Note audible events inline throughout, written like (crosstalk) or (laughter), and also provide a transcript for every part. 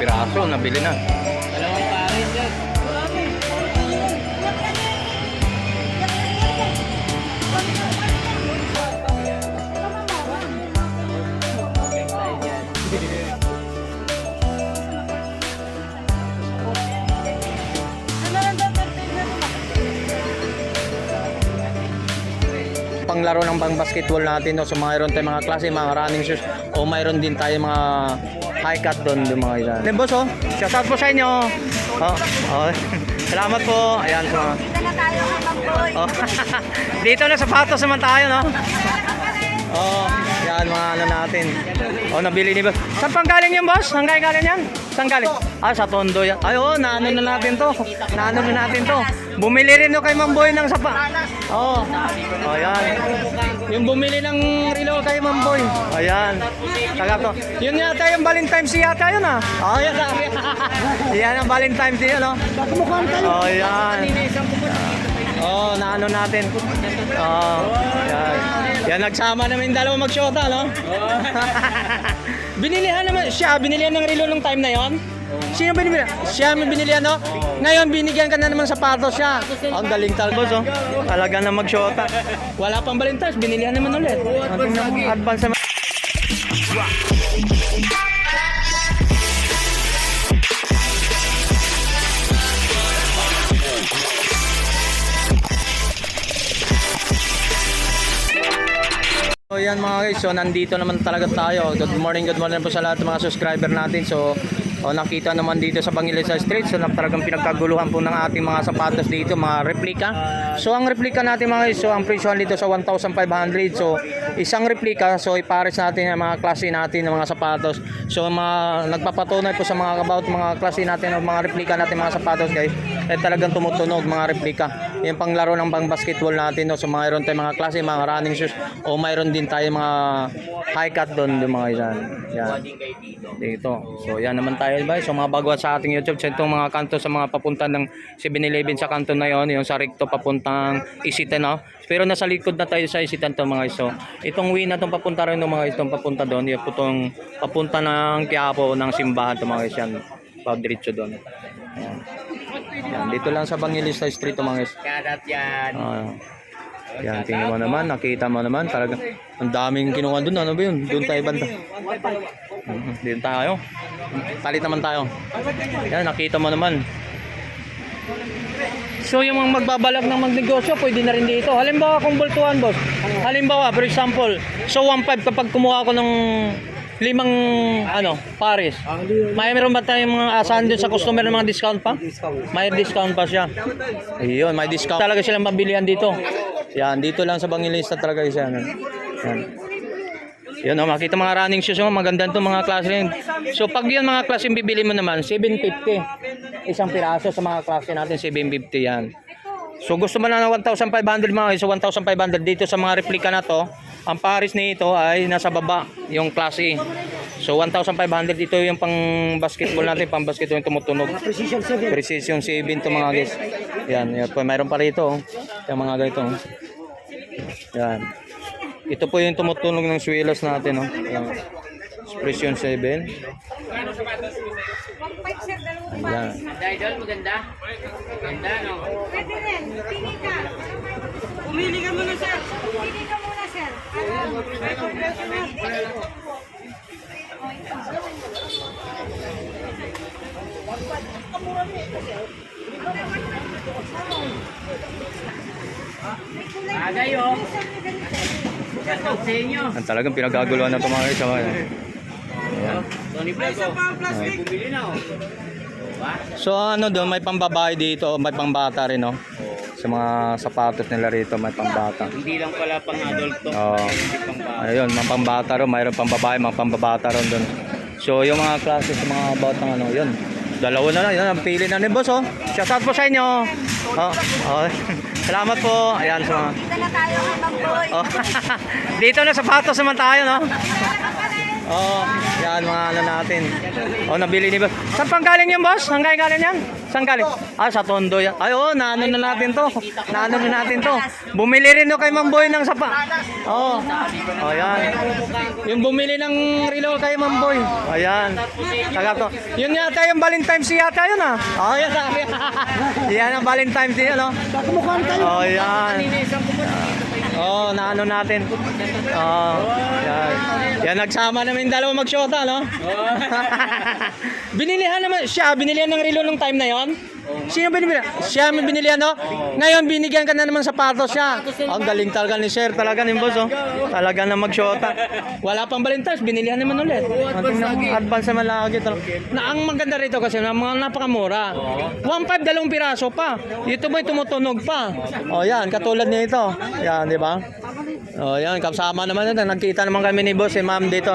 piraso, nabili na. Panglaro ng bang basketball natin, no? so mayroon tayong mga klase, mga running shoes, o mayroon din tayo mga high cut doon, yung mga isa. Then boss, oh, shout out po sa inyo. Oh, oh. (laughs) Salamat po. Ayan, sa mga... Dito na tayo Mamboy. Oh. (laughs) Dito na sapatos naman tayo, no? Oh, yan mga ano natin. Oh, nabili ni boss. Saan pang galing yan, boss? Saan galing yan? Saan galing? Ah, sa Tondo yan. Ay, oh, naano na natin to. Naano na natin to. Bumili rin no kay Mamboy ng sapa. Oh. Oh, yan. Yung bumili ng relo kay Mamboy. Ayan. Taga to. Yun yata yung Valentine's Day yata yun ah. Oh, yan. (laughs) yan ang Valentine's Day, no? Oh, yan. Oh, naano natin. Oh, yan. Yan, nagsama namin yung dalawa magsyota, no? (laughs) binilihan naman, siya, binilihan ng relo nung time na yon. Sino binili? Siya may binilihan, no? Ngayon, binigyan ka na naman sapatos siya. Ang galing talaga, boss, oh. Talaga na magsyota. Wala pang Valentine's, binilihan naman ulit. Advance naman. So yan mga guys, so nandito naman talaga tayo. Good morning, good morning po sa lahat ng mga subscriber natin. So o nakita naman dito sa Bangilesa Street, so talagang pinagkaguluhan po ng ating mga sapatos dito, mga replika. So ang replika natin mga guys, so ang presyo dito sa 1,500. So isang replika, so ipares natin ang mga klase natin ng mga sapatos. So mga nagpapatunay po sa mga about mga klase natin ng mga replika natin mga sapatos guys, eh talagang tumutunog mga replika. Yung panglaro ng pang basketball natin, no? so mayroon tayong mga klase, mga running shoes, o mayroon din tayo mga high cut doon, yung mga yan. Yan. Dito. So yan naman tayo guys. So mga bago sa ating YouTube, so itong mga kanto sa mga papunta ng 7-Eleven sa kanto na yon, yung sa Recto papuntang Isitan, no? Pero nasa likod na tayo sa Isitan to mga guys. So itong way na itong papunta rin ng mga itong papunta doon, yung itong papunta ng Quiapo ng simbahan to mga guys yan. Pagdiretso doon. Ayan. Yan, dito lang sa Bangilista Street to mga guys. Yan. Ah. yan, tingnan mo naman, nakita mo naman, talaga, ang daming kinuha doon, ano ba yun? Doon tayo banda. Mhm, Doon tayo. Talit naman tayo. Yan, nakita mo naman. So yung mga magbabalak ng magnegosyo, pwede na rin dito. Halimbawa kung bultuhan, boss. Halimbawa, for example, so 1.5 kapag kumuha ako ng limang ano, pares. May meron ba tayong mga asahan din sa customer ng mga discount pa? May discount pa siya. Ayun, may discount. Talaga silang mabilihan dito. Yan, dito lang sa Bangilista talaga isa. Yan. Yan. Yun, oh, makita mga running shoes, oh, maganda to mga klase yun. So pag yun mga klase bibili mo naman, 750. Isang piraso sa mga klase natin, 750 yan. So gusto mo na ng 1,500 mga so 1,500 dito sa mga replika na to. Ang pares nito ay nasa baba, yung klase. So 1,500 dito yung pang basketball natin, pang basketball yung tumutunog. Precision 7. Precision 7 to mga guys. Yan, yan po, mayroon pa rito. Oh. Yung mga ganito. oh. Yan. Ito po yung tumutunog ng swilas natin. Oh. Yan. Precision 7. 1.5 sir, dalawang Yan. Idol, maganda. Maganda, no? Pwede rin, pili ka. Pumili ka muna, sir. Pili ka muna sir. Na. Bagay, oh. Yan talagang pinagaguluhan na ito mga guys. Tony Vlog, oh. May bumili na, oh. Diba? So ano doon, may pambabae dito, may pambata rin. No? Sa mga sapatos nila rito, may pambata. Hindi lang pala pang adult to. Oo. Ayun, mga pambata ron, mayroon pang babae, mga pambabata ron doon. So, yung mga klase sa mga batang ano, yun. Dalawa na lang, yun, ang pili na ni boss, oh. Shout out po sa inyo. Oh, oh. (laughs) Salamat po. Ayan, sa mga... Dito na tayo kay Mamboy. Oh. (laughs) Dito na sapatos naman tayo, no? (laughs) Oh. Yan mga ano natin. Oh, nabili ni boss. Saan pang galing yan, boss? Saan galing galing yan? Saan galing? Ah, sa Tondo yan. Ay, oh, naano na natin to. Naano na natin to. Bumili rin no kay Mang Boy ng sapa. Oh. Oh, yan. Yung bumili ng relo kay Mang Boy. Ayan. Taga to. Yun yata yung Valentine's Day yata yun ah. Oh, yan sabi. (laughs) yan ang Valentine's Day, ano? Oh, yan. Oh, naano natin. Oh, yan. Yan, nagsama namin dalawa magshota, no? (laughs) binilihan naman, siya, binilihan ng relo nung time na yon. Sino binilihan? Siya may binilihan, no? Ngayon, binigyan ka na naman sapatos siya. Ang galing talaga ni Sir, talaga ni Boss, oh. Talaga na magshota. Wala pang Valentine's, binilihan naman ulit. Advance naman lagi. talaga. Na, ang maganda rito kasi, na, mga napakamura. 1.5 dalawang piraso pa. Dito ba tumutunog pa? O yan, katulad nito. Yan, di ba? O yan, kasama naman ito. Nagkita naman kami ni Boss, si Ma'am dito.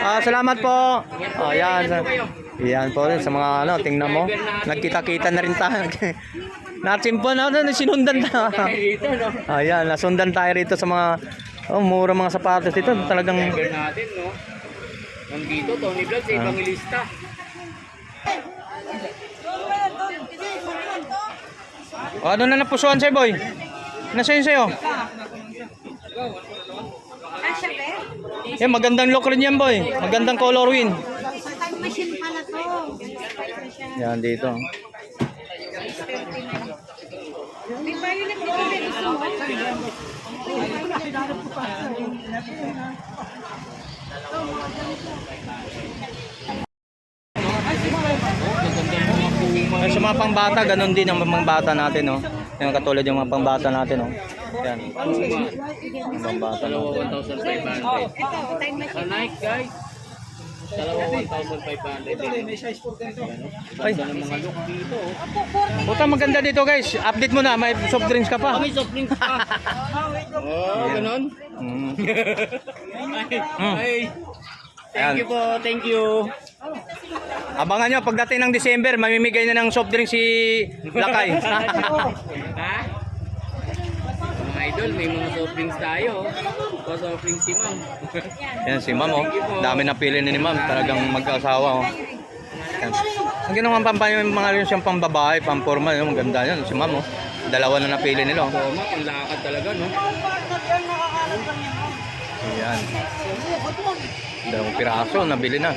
Ah, salamat po. O yan. Yan po rin sa mga ano, tingnan mo. Nagkita-kita na rin tayo. (laughs) Natsimpo na, na sinundan tayo. (laughs) Ayan, nasundan tayo rito sa mga oh, mura mga sapatos dito. Talagang natin, no? Nandito, Tony Vlog, sa Evangelista. O, ano na napusuan sa'yo, boy? Nasa yun sa'yo? Eh, magandang look rin yan, boy. Magandang color win. Time machine. Yan, dito. Ay, sa mga pangbata, ganun din ang mga bata natin, no? Yung katulad yung mga pangbata natin, no? Yan. Ang pangbata natin. 1,500. Ito, time machine. Nike, guys. Dalawa, 1,500. Ay, Ganda ng mga look dito. oh. puta maganda dito, guys. Update mo na, may soft drinks ka pa. Ah, may soft drinks pa. (laughs) Oh, ganun. Mm. (laughs) Ay. Ayan. Thank you po, thank you. Abangan nyo, pagdating ng December, mamimigay na ng soft drink si Lakay. (laughs) Ha? Mga idol, may mga soft drinks tayo. Soft drinks si ma'am. (laughs) Yan si Ma'am, oh. Dami na pili ni Ma'am. Talagang mag-asawa, oh. Yan. Ang ginawa pang yung mga rin siyang pambabae, pampormal, yung maganda yan. Si Ma'am, oh. Dalawa na napili nila, oh. Toma, ang lakad talaga, no? Ayan. Dalawang piraso, nabili na.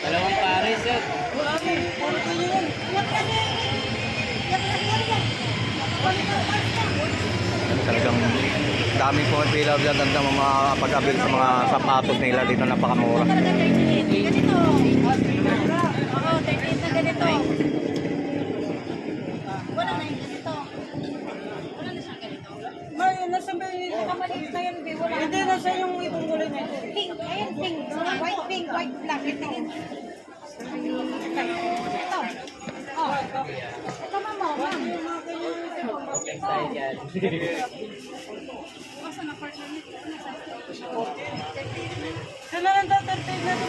Dalawang pares, sir. Daming pumipila dyan ng mga pag-abil sa mga sapatos nila dito napakamura. Ganito. Oo, 38 na ganito. Wala na yung ganito. Wala na siyang ganito. May, nasa ba yung Kamaliit na yan, be. Wala Hindi, na. nasa yung ibang kulay na ito. Pink. Ayan, pink. White, pink, white, black. Ito. Ito. Oh. Ito, ma'am. oh, ma'am. Lang daw 38 na ito.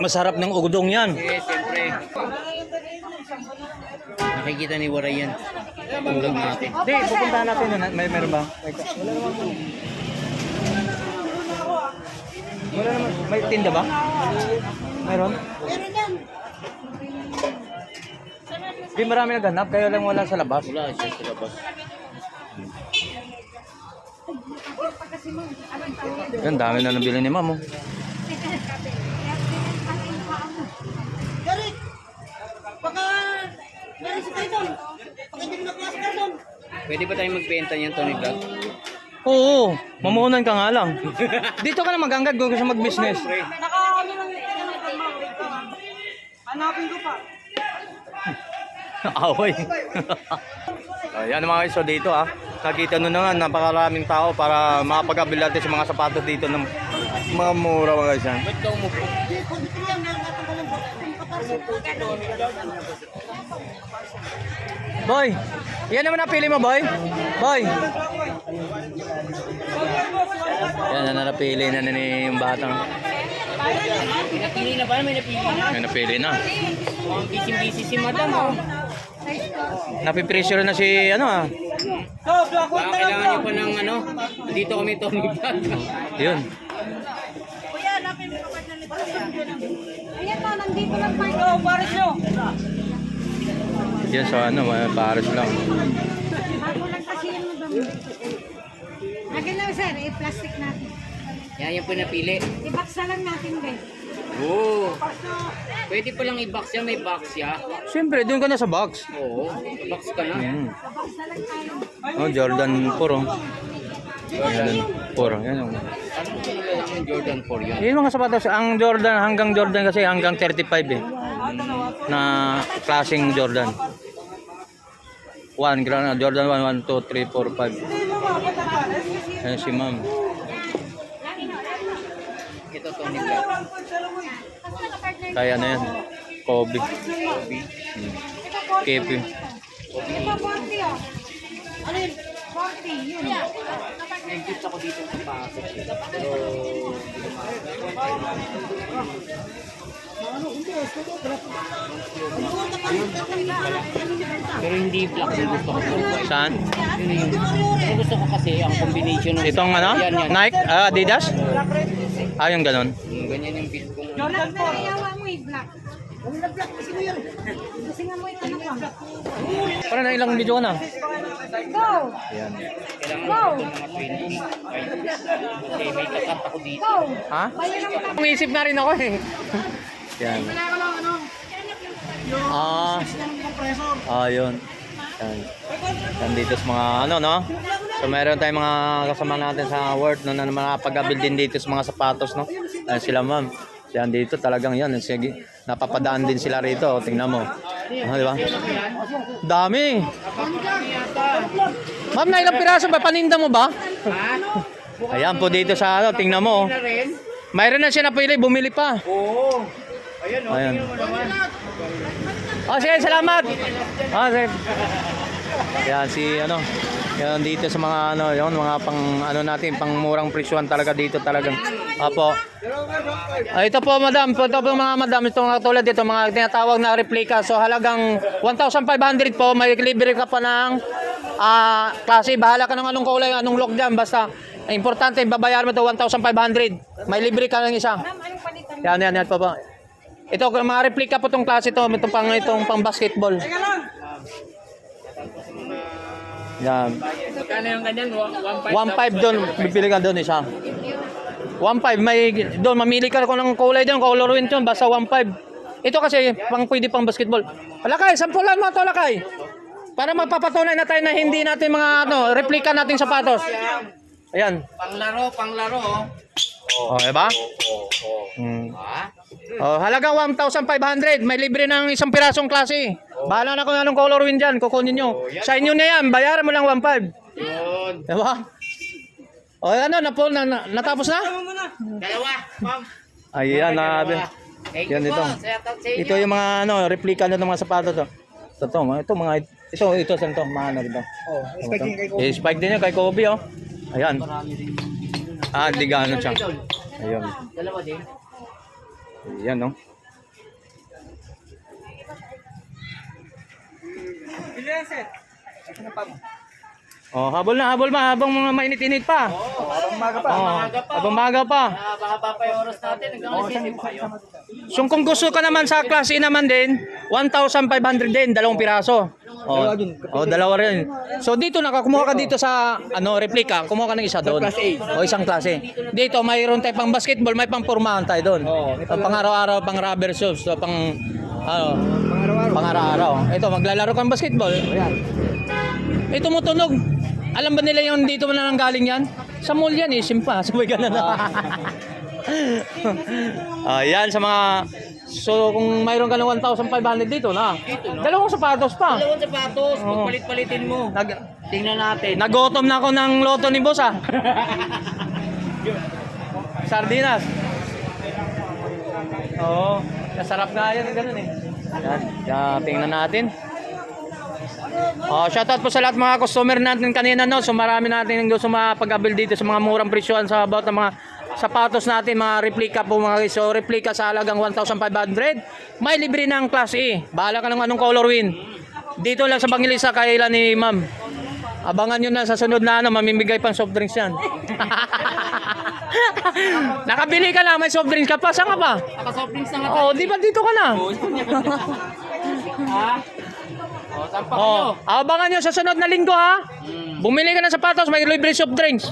Masarap ng ugdong yan. Eh, siyempre. Nakikita ni Waray yan. Ulam natin. Hindi, pupuntahan natin na. May meron ba? May, wala naman. May tinda ba? Meron? Meron yan. Di marami naghanap, kaya lang wala sa labas. Wala siya sa labas. Yan, dami na nabili ni ma'am. Oh. Derek! Baka meron si. Baka hindi mo na class. Pwede ba tayong magbenta niyan, Tony Vlog? Oo, mamunan ka nga lang. Dito ka na maganggad kung gusto mag-business. Naka-ano lang ah. Hanapin ko pa. Away. (laughs) Ayan mga guys, so dito ah. Nakita nyo na nga, napakaraming tao para makapag-abil natin sa mga sapatos dito ng mga mura mga guys. yan. Ba't ka umupo? Boy, yan naman napili mo boy. Boy. Yan na napili na ni yung batang. May napili na ba? May napili na. May napili na. Mukhang busy-busy si madam, oh. Napipressure na si ano ah. Kailangan nyo pa ng ano, dito kami Vlog. Yun. Kuya, hanapin mo kapag nalito kuya. Ayan po, nandito lang po. Ikaw, pares nyo. Yan sa ano, pares lang. Bago lang kasi yung dumi. Lagyan lang sir, i-plastic natin. Yan yung pinapili. I-box na lang natin guys. Oo. Pwede pa lang i-box yan, may box siya. Siyempre, doon ka na sa box. Oo, box ka na. I-box na lang tayo. Oh, Jordan 4 oh. Jordan 4. Yan oh. Ano mo kinilala ng Jordan 4 yan? Yung mga sapatos, ang Jordan hanggang Jordan kasi hanggang 35 eh. Na klaseng Jordan. 1 gran Jordan 1 1 2 3 4 5. Ayan si Ma'am. Ito Tony Vlog. Kaya na yan. Kobe. Hmm. Kepi. Ito 40 oh. Alin? 40, yun. May gift ako dito sa pasok. Pero... Pero hindi black yung gusto ko. Saan? Yun yung ang gusto ko kasi ang combination ng Itong ano? Yan, yan. Nike? Ah, Adidas? Ah, yung ganon. Yung ganyan yung fit ko. Jordan po. Ayawa mo i-black. Kasi nga mo ito na pa. Parang na ilang video ka na. Go! Ayan. Kailangan Go! ko ito mga 20. Kasi may takat ako dito. Go! Ha? Ang. Umisip na rin ako eh. Yan. Ah. Ah, yun. Yan. Yan dito sa mga ano, no? So meron tayong mga kasama natin sa work no, na nakapag-abil din dito sa mga sapatos, no? Ayan sila, ma'am. Yan dito talagang yan. Sige, napapadaan din sila rito. Tingnan mo. Ah, di ba? Dami. Ma'am, na ilang piraso ba? Paninda mo ba? Ayan po dito sa ano, tingnan mo. Mayroon na siya napili, bumili pa. Oo. Ayan o, Ayan. tingnan mo naman. Oh, sige, salamat. Oh, sige. Yan si ano. Yan dito sa mga ano, yon mga pang ano natin, pang murang presyuhan talaga dito talagang. Apo. Ah, ito po madam, ito po mga madam, ito mga tulad dito, mga tinatawag na replica. So halagang 1,500 po, may libre ka pa ng ah klase, bahala ka ng anong kulay, anong lock dyan, basta importante, babayaran mo to 1,500. May libre ka ng isa. Ma'am, anong palitan? Yan, yan, yan po po. Ito, mga replica po tong klase to, itong pang, itong pang basketball. Yan. Magkano yung ganyan? 1.5 1.5 doon, bibili ka doon isa. 1.5, may doon, mamili ka kung ng kulay doon, color win doon, basta 1.5. Ito kasi, pang pwede pang basketball. Lakay, sampulan mo to lakay. Para magpapatunay na tayo na hindi natin mga ano, replika nating sapatos. Ayan. Panglaro, panglaro. Oh, diba? Hmm. Oh, halagang 1,500. May libre ng isang pirasong klase. Bahala na kung anong color win dyan. Kukunin nyo. Sa inyo na yan. Bayaran mo lang 1,500. Yun. Diba? O ano, na, na, na, natapos na? Dalawa, ma'am. Ayan, na. Thank Yan ito. Ito yung mga ano, replika na ng mga sapatos. Oh. Ito, ito, mga, ito, mga, ito, ito, saan to? Mga ano ito. Oh, spike din kay Kobe. Eh, spike din yan kay Kobe, oh. Ayan. Ah, hindi gaano siya. Ayun. Dalawa din. Ayan, no? Oh, habol na, habol ma, habang mga mainit-init pa. Habang maga pa. Oh, Maga pa. habang maga pa. Baka pa pa yung oras natin. Hanggang alas 7 pa kayo. So kung gusto ka naman sa klase naman din, 1,500 din, dalawang piraso. Oh, oh, dalawa rin. So dito nakakumuha ka dito sa ano replika, kumuha ka ng isa doon. O isang klase. Dito mayroon tayo pang basketball, may pang pormahan tayo doon. Oh, pang araw-araw, pang rubber shoes, so pang ano, pang araw-araw. Ito maglalaro kang basketball. Ito mo tunog. Alam ba nila yung dito mo na nang galing yan? Sa mall yan eh, simpa. (laughs) Sabay ka na na. Ah, yan sa mga So kung mayroon ka ng 1,500 dito na. Dalawang sapatos pa. Dalawang sapatos. Oo. Pagpalit-palitin mo. Nag Tingnan natin. Nagotom na ako ng loto ni boss ah. (laughs) Sardinas. Oo. Nasarap nga yan. Ganun eh. Yan. Kaya tingnan natin. Oh, shoutout po sa lahat mga customer natin kanina no. So marami natin yung gusto mapag-abil dito sa mga murang presyohan sa about ng mga sapatos natin, mga replica po mga guys. So replica sa halagang 1,500. May libre ng class E. Bahala ka ng anong color win. Dito lang sa Bangilisa kailan ni ma'am. Abangan nyo na sa sunod na ano, mamimigay pang soft drinks yan. (laughs) Nakabili ka na, may soft drinks ka pa. Saan ka pa? Naka-soft drinks na nga Oh, di ba dito ka na? ha? O, saan pa kayo? Oh, abangan nyo sa sunod na linggo ha. Bumili ka ng sapatos, may libre soft drinks.